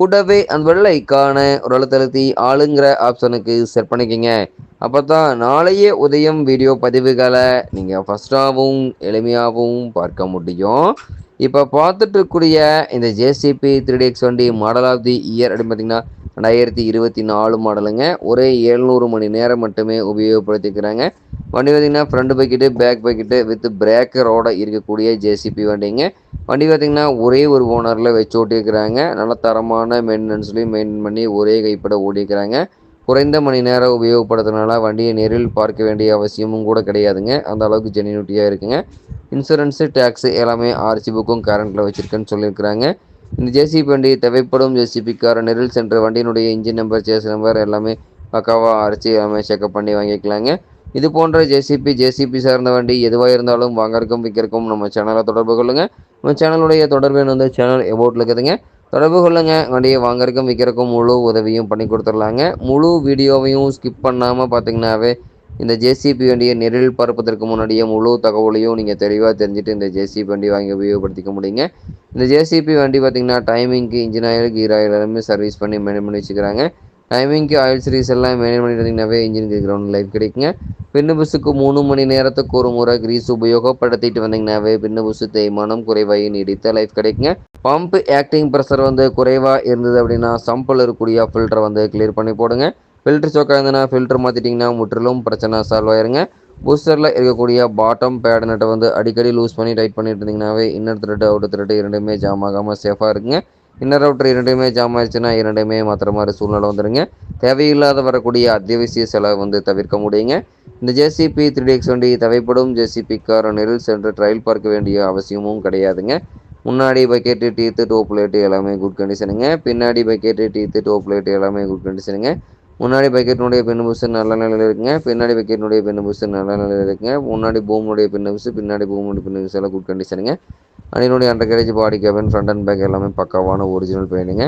கூடவே அந்த வெள்ளைக்கான ஒரு அழுத்தழுத்தி ஆளுங்கிற ஆப்ஷனுக்கு செட் பண்ணிக்கோங்க. அப்போ தான் நாளைய உதயம் வீடியோ பதிவுகளை நீங்கள் ஃபஸ்ட்டாகவும் எளிமையாகவும் பார்க்க முடியும். இப்போ பார்த்துட்டு இருக்கக்கூடிய இந்த ஜேசிபி த்ரீ எக்ஸ் வண்டி மாடல் ஆஃப் தி இயர் அப்படின்னு பார்த்தீங்கன்னா ரெண்டாயிரத்தி இருபத்தி நாலு மாடலுங்க ஒரே எழுநூறு மணி நேரம் மட்டுமே உபயோகப்படுத்திக்கிறாங்க. வண்டி பார்த்திங்கன்னா front bucket back bucket with பிரேக்கரோட இருக்கக்கூடிய ஜேசிபி வண்டிங்க. வண்டி பார்த்திங்கன்னா ஒரே ஒரு ஓனரில் வச்சு ஓட்டியிருக்கிறாங்க. நல்ல தரமான மெயின்டெனன்ஸ்லையும் மெயின்டைன் பண்ணி ஒரே கைப்பட ஓட்டியிருக்கிறாங்க. குறைந்த மணி நேரம் உபயோகப்படுறதுனால வண்டியை நேரில் பார்க்க வேண்டிய அவசியமும் கூட கிடையாதுங்க. அந்த அளவுக்கு ஜெனியூட்டியாக இருக்குங்க. இன்சூரன்ஸு டேக்ஸு எல்லாமே ஆர்சி புக்கும் கரண்ட்டில் வச்சுருக்கேன்னு சொல்லியிருக்கிறாங்க. இந்த ஜேசிபி வண்டி தேவைப்படும் ஜேசிபிக்கார நெரில் சென்ற வண்டியினுடைய இன்ஜின் நம்பர் சேஸ் நம்பர் எல்லாமே பக்காவாக அரைச்சி எல்லாமே செக்அப் பண்ணி வாங்கிக்கலாங்க. இது போன்ற ஜேசிபி ஜேசிபி சார்ந்த வண்டி எதுவாக இருந்தாலும் வாங்கறக்கும் விற்கிறக்கும் நம்ம சேனலை தொடர்பு கொள்ளுங்கள் நம்ம சேனலுடைய தொடர்பு வந்து சேனல் எபோட்டில் இருக்குதுங்க. தொடர்பு கொள்ளுங்கள் வண்டியை வாங்கறக்கும் விற்கிறக்கும் முழு உதவியும் பண்ணி கொடுத்துடலாங்க. முழு வீடியோவையும் ஸ்கிப் பண்ணாமல் பார்த்தீங்கன்னாவே இந்த ஜேசிபி வண்டியை நெரில் பரப்பதற்கு முன்னாடியே முழு தகவலையும் நீங்கள் தெளிவாக தெரிஞ்சுட்டு இந்த ஜேசிபி வண்டி வாங்கி உபயோகப்படுத்திக்க முடியுங்க. இந்த ஜேசிபி வண்டி பார்த்திங்கன்னா டைமிங்க்கு இன்ஜின் ஆயில் கீர் ஆயில் எல்லாமே சர்வீஸ் பண்ணி மெயின்டைன் பண்ணி வச்சுக்கிறாங்க. டைமிங்க்கு ஆயில் சீரிஸ் எல்லாம் மெயின்டைன் இருந்தீங்கன்னாவே இன்ஜினுக்கு கிரவுண்ட் லைஃப் கிடைக்குங்க. பின்னு புஸுக்கு மூணு மணி நேரத்துக்கு ஒரு முறை கிரீஸ் உபயோகப்படுத்திட்டு வந்தீங்கன்னாவே பின்னு புஸு தேய்மானம் குறைவாக நீடித்த லைஃப் கிடைக்குங்க. பம்ப் ஆக்டிங் ப்ரெஷர் வந்து குறைவாக இருந்தது அப்படின்னா சம்பில் இருக்கக்கூடிய ஃபில்டரை வந்து கிளியர் பண்ணி போடுங்க. ஃபில்டர் சோக்காக இருந்ததுன்னா ஃபில்டர் மாற்றிட்டிங்கன்னா முற்றிலும் பிரச்சனை சால்வ் ஆயிருங்க. பூஸ்டரில் இருக்கக்கூடிய பாட்டம் பேட் நட்டை வந்து அடிக்கடி லூஸ் பண்ணி டைட் பண்ணிட்டு இருந்தீங்கன்னாவே இன்னர் த்ரெட்டு அவுட் த்ரெட்டு இரண்டுமே ஜாம் ஆகாமல் சேஃபாக இருக்குங்க. இன்னர் அவுட்டர் இரண்டுமே ஜாம் ஆயிடுச்சுன்னா இரண்டுமே மாத்திர மாதிரி சூழ்நிலை வந்துடுங்க தேவையில்லாத வரக்கூடிய அத்தியாவசிய செலவு வந்து தவிர்க்க முடியுங்க. இந்த ஜேசிபி த்ரீ டிஎக்ஸ் வண்டி தேவைப்படும். ஜேசிபி கார் நெரில் சென்று ட்ரையல் பார்க்க வேண்டிய அவசியமும் கிடையாதுங்க. முன்னாடி பக்கெட்டு டீத்து டோப் லைட்டு எல்லாமே குட் கண்டிஷனுங்க பின்னாடி பக்கெட்டு டீத்து டோப் லைட்டு எல்லாமே குட் கண்டிஷனுங்க முன்னாடி பக்கெட்டினுடைய பெண்ணு புசு நல்ல நிலையில் இருக்குங்க. பின்னாடி பக்கெட்டினுடைய பெண்ணு புசு நல்ல நிலையில் இருக்குங்க. முன்னாடி பூமுடைய பெண்ணு புஷு பின்னாடி பூமுடைய பெண்ணு புசு எல்லாம் குட் கண்டிஷனுங்க அணினுடைய undercarriage body cabin front and back எல்லாமே பக்காவான ஒரிஜினல் பெயிண்டிங்க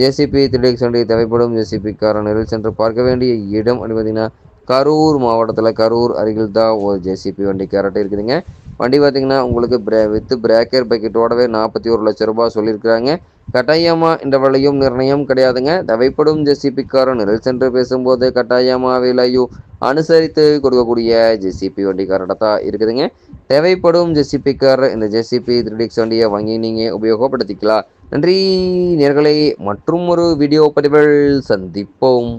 ஜேசிபி த்ரீ எக்ஸ் வண்டி தேவைப்படும் ஜேசிபி கார நெரில் சென்று பார்க்க வேண்டிய இடம் அப்படின்னு பார்த்தீங்கன்னா கரூர் மாவட்டத்தில் கரூர் அருகில் தான் ஒரு ஜேசிபி வண்டி கேரட் இருக்குதுங்க. வண்டி பார்த்தீங்கன்னா உங்களுக்கு பிரே வித் பிரேக்கர் பக்கெட்டோடவே நாற்பத்தி ஒரு லட்ச ரூபாய் சொல்லியிருக்கிறாங்க. கட்டாயமாக இந்த விலையும் நிர்ணயம் கிடையாதுங்க. தேவைப்படும் ஜெசிபிக்காரன் நிரல் சென்று பேசும்போது கட்டாயமாக விலையும் அனுசரித்து கொடுக்கக்கூடிய ஜெசிபி வண்டிக்காரட தான் இருக்குதுங்க. தேவைப்படும் ஜெசிபிக்கார் இந்த ஜெசிபி த்ரீடிக்ஸ் வண்டியை வாங்கி நீங்கள் உபயோகப்படுத்திக்கலாம். நன்றி நேர்களை. மற்றும் ஒரு வீடியோ பதிவில் சந்திப்போம்.